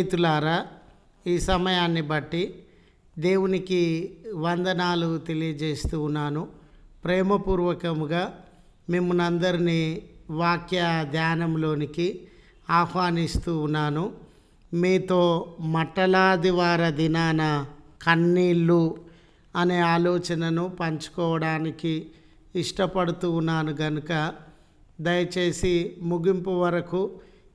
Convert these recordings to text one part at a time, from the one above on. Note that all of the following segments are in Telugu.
స్నేహితులారా ఈ సమయాన్ని బట్టి దేవునికి వందనాలు తెలియజేస్తూ ఉన్నాను. ప్రేమపూర్వకముగా మిమ్మల్ని అందరినీ వాక్య ధ్యానంలోనికి ఆహ్వానిస్తూ ఉన్నాను. మీతో మట్టలాదివార దినాన కన్నీళ్ళు అనే ఆలోచనను పంచుకోవడానికి ఇష్టపడుతూ ఉన్నాను కనుక దయచేసి ముగింపు వరకు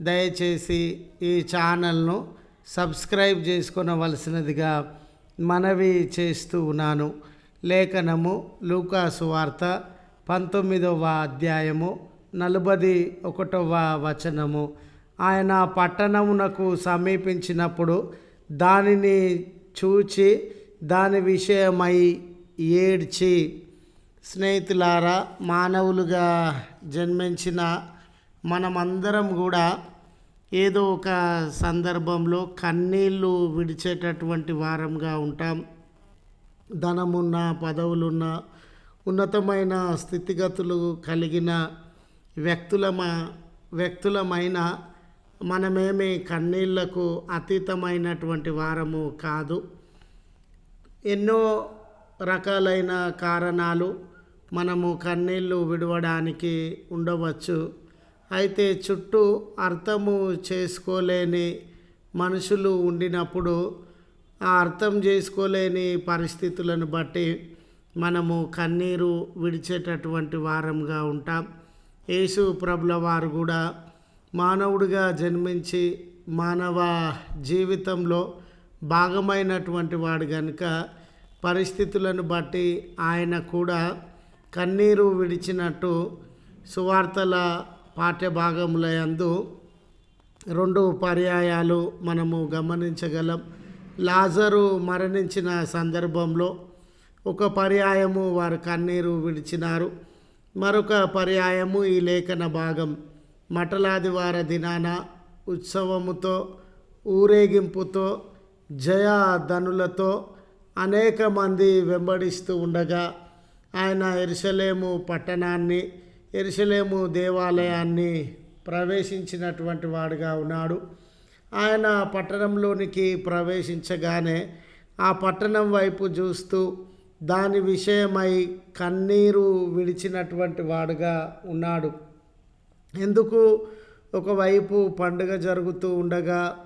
దయచేసి ఈ ఛానల్ను సబ్స్క్రైబ్ చేసుకునవలసినదిగా మనవి చేస్తూ ఉన్నాను. లేఖనము లూకాసు వార్త పంతొమ్మిదవ అధ్యాయము నలభై ఒకటవ వచనము. ఆయన పట్టణమునకు సమీపించినప్పుడు దానిని చూచి దాని విషయమై ఏడ్చి స్నేహితులారా మానవులుగా జన్మించిన మనమందరం కూడా ఏదో ఒక సందర్భంలో కన్నీళ్ళు విడిచేటటువంటి వారంగా ఉంటాం. ధనమున్న పదవులున్న ఉన్నతమైన స్థితిగతులు కలిగిన వ్యక్తులమ వ్యక్తులమైన మనమేమి కన్నీళ్ళకు అతీతమైనటువంటి వారము కాదు. ఎన్నో రకాలైన కారణాలు మనము కన్నీళ్ళు విడవడానికి ఉండవచ్చు. అయితే చుట్టూ అర్థము చేసుకోలేని మనుషులు ఉండినప్పుడు ఆ అర్థం చేసుకోలేని పరిస్థితులను బట్టి మనము కన్నీరు విడిచేటటువంటి వారంగా ఉంటాం. యేసు ప్రభుల వారు కూడా మానవుడిగా జన్మించి మానవ జీవితంలో భాగమైనటువంటి వాడు కనుక పరిస్థితులను బట్టి ఆయన కూడా కన్నీరు విడిచినట్టు సువార్తల పాఠ్యభాగములందు రెండు పర్యాయాలు మనము గమనించగలం. లాజరు మరణించిన సందర్భంలో ఒక పర్యాయము వారు కన్నీరు విడిచినారు. మరొక పర్యాయము ఈ లేఖన భాగం. మటలాదివార దినాన ఉత్సవముతో ఊరేగింపుతో జయాధనులతో అనేక మంది వెంబడిస్తూ ఉండగా ఆయన ఎరుసలేము పట్టణాన్ని ఎరుసలేము దేవాలయాన్ని ప్రవేశించినటువంటి వాడుగా ఉన్నాడు. ఆయన పట్టణంలోనికి ప్రవేశించగానే ఆ పట్టణం వైపు చూస్తూ దాని విషయమై కన్నీరు విడిచినటువంటి వాడుగా ఉన్నాడు. ఎందుకు? ఒకవైపు పండుగ జరుగుతూ ఉండగా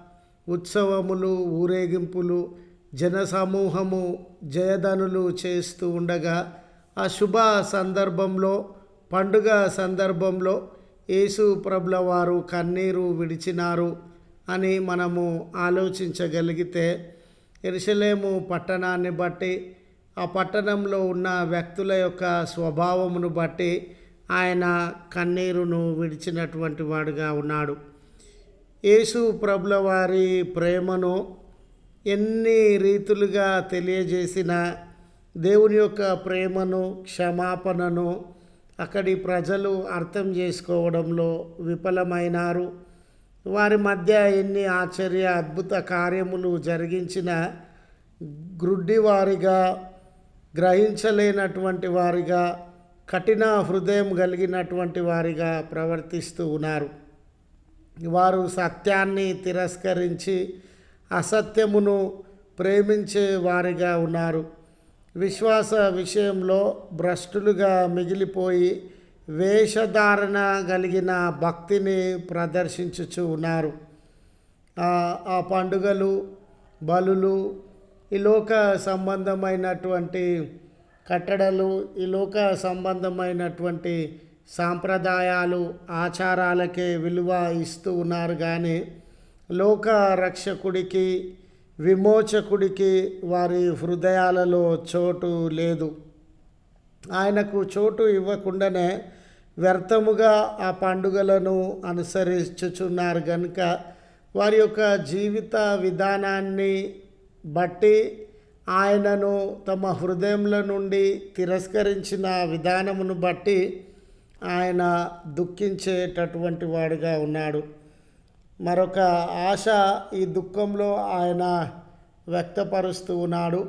ఉత్సవములు ఊరేగింపులు జనసమూహము జయధనులు చేస్తూ ఉండగా ఆ శుభ సందర్భంలో పండుగ సందర్భంలో యేసు ప్రభుల వారు కన్నీరు విడిచినారు అని మనము ఆలోచించగలిగితే ఎరుసలేము పట్టణాన్ని బట్టి ఆ పట్టణంలో ఉన్న వ్యక్తుల యొక్క స్వభావమును బట్టి ఆయన కన్నీరును విడిచినటువంటి వాడుగా ఉన్నాడు. యేసు ప్రభుల వారి ప్రేమను ఎన్ని రీతులుగా తెలియజేసిన దేవుని యొక్క ప్రేమను క్షమాపణను అక్కడి ప్రజలు అర్థం చేసుకోవడంలో విఫలమైనారు. వారి మధ్య ఎన్ని ఆశ్చర్య అద్భుత కార్యములు జరిగించిన గ్రుడ్డివారిగా గ్రహించలేనటువంటి వారిగా కఠిన హృదయం కలిగినటువంటి వారిగా ప్రవర్తిస్తూ ఉన్నారు. వారు సత్యాన్ని తిరస్కరించి అసత్యమును ప్రేమించే వారిగా ఉన్నారు. విశ్వాస విషయంలో భ్రష్టులుగా మిగిలిపోయి వేషధారణ కలిగిన భక్తిని ప్రదర్శించుచు ఉన్నారు. ఆ పండుగలు బలులు ఈ లోక సంబంధమైనటువంటి కట్టడలు ఈ లోక సంబంధమైనటువంటి సాంప్రదాయాలు ఆచారాలకే విలువ ఇస్తూ ఉన్నారు. కానీ లోక రక్షకుడికి విమోచకుడికి వారి హృదయాలలో చోటు లేదు. ఆయనకు చోటు ఇవ్వకుండానే వ్యర్థముగా ఆ పండుగలను అనుసరించుచున్నారు కనుక వారి యొక్క జీవిత విధానాన్ని బట్టి ఆయనను తమ హృదయంలో నుండి తిరస్కరించిన విధానమును బట్టి ఆయన దుఃఖించేటటువంటి వాడుగా ఉన్నాడు. మరొక ఆశ ఈ దుఃఖంలో ఆయన వ్యక్తపరుస్తూ ఉన్నాడు.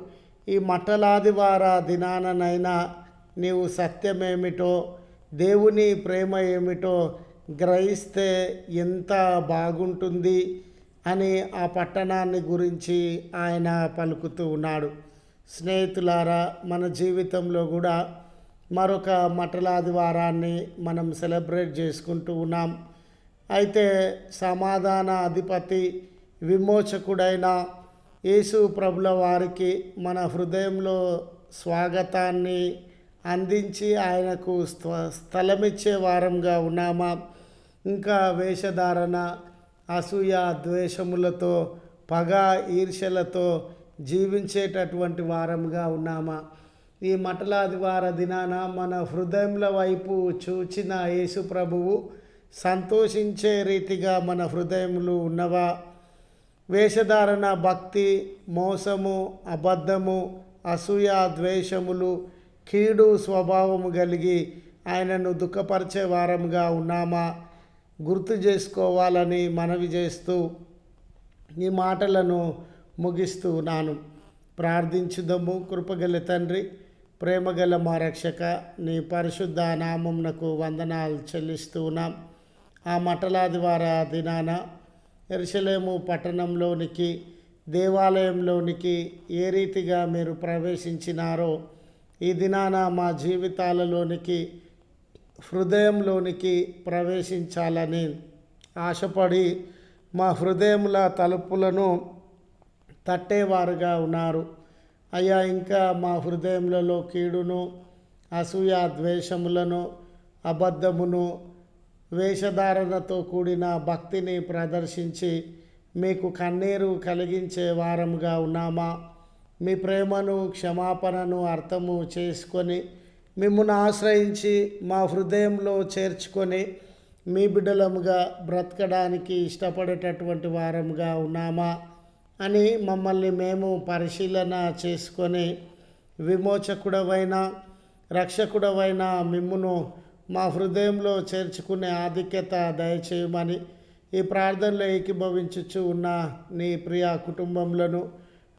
ఈ మట్టలాదివార దినాననైనా నీవు సత్యమేమిటో దేవుని ప్రేమ ఏమిటో గ్రహిస్తే ఎంత బాగుంటుంది అని ఆ పట్టణాన్ని గురించి ఆయన పలుకుతూ ఉన్నాడు. స్నేహితులారా మన జీవితంలో కూడా మరొక మటలాదివారాన్ని మనం సెలబ్రేట్ చేసుకుంటూ ఉన్నాం. అయితే సమాధాన అధిపతి విమోచకుడైన యేసు ప్రభుల వారికి మన హృదయంలో స్వాగతాన్ని అందించి ఆయనకు స్వ స్థలమిచ్చే వారంగా ఉన్నామా? ఇంకా వేషధారణ అసూయ ద్వేషములతో పగ ఈర్ష్యలతో జీవించేటటువంటి వారంగా ఉన్నామా? ఈ మటలాదివార దినాన మన హృదయముల వైపు చూచిన యేసు ప్రభువు సంతోషించే రీతిగా మన హృదయములు ఉన్నవా? వేషధారణ భక్తి మోసము అబద్ధము అసూయ ద్వేషములు కీడు స్వభావము కలిగి ఆయనను దుఃఖపరిచే వారంగా ఉన్నామా? గుర్తు చేసుకోవాలని మనవి చేస్తూ ఈ మాటలను ముగిస్తూ ఉన్నాను ప్రార్థించుదము. కృపగల తండ్రి ప్రేమగల మా రక్షక నీ పరిశుద్ధ నామంనకు వందనాలు చెల్లిస్తూ ఉన్నాం. ఆ మఠలాదివార దినాన ఎరుసలేము పట్టణంలోనికి దేవాలయంలోనికి ఏ రీతిగా మీరు ప్రవేశించినారో ఈ దినాన మా జీవితాలలోనికి హృదయంలోనికి ప్రవేశించాలని ఆశపడి మా హృదయముల తలుపులను తట్టేవారుగా ఉన్నారు. అయ్యా ఇంకా మా హృదయములలో కీడును అసూయ ద్వేషములను అబద్ధమును వేషధారణతో కూడిన భక్తిని ప్రదర్శించి మీకు కన్నీరు కలిగించే వారముగా ఉన్నామా? మీ ప్రేమను క్షమాపణను అర్థము చేసుకొని మిమ్మల్ని ఆశ్రయించి మా హృదయంలో చేర్చుకొని మీ బిడ్డలముగా బ్రతకడానికి ఇష్టపడేటటువంటి వారముగా ఉన్నామా? అని మమ్మల్ని మేము పరిశీలన చేసుకొని విమోచకుడవైన రక్షకుడవైన మిమ్మును మా హృదయంలో చేర్చుకునే ఆధిక్యత దయచేయమని ఈ ప్రార్థనలో ఏకీభవించుచు ఉన్న నీ ప్రియ కుటుంబములను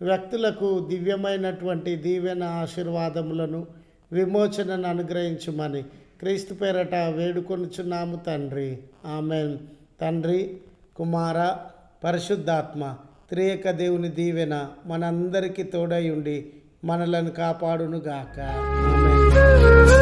వ్యక్తులకు దివ్యమైనటువంటి దీవెన ఆశీర్వాదములను విమోచనను అనుగ్రహించుమని క్రీస్తు పేరట వేడుకొనుచున్నాము తండ్రి. ఆమెన్. తండ్రి కుమార పరిశుద్ధాత్మ త్రియేక దేవుని దీవెన మనందరికీ తోడై ఉండి మనలను కాపాడునుగాక. ఆమె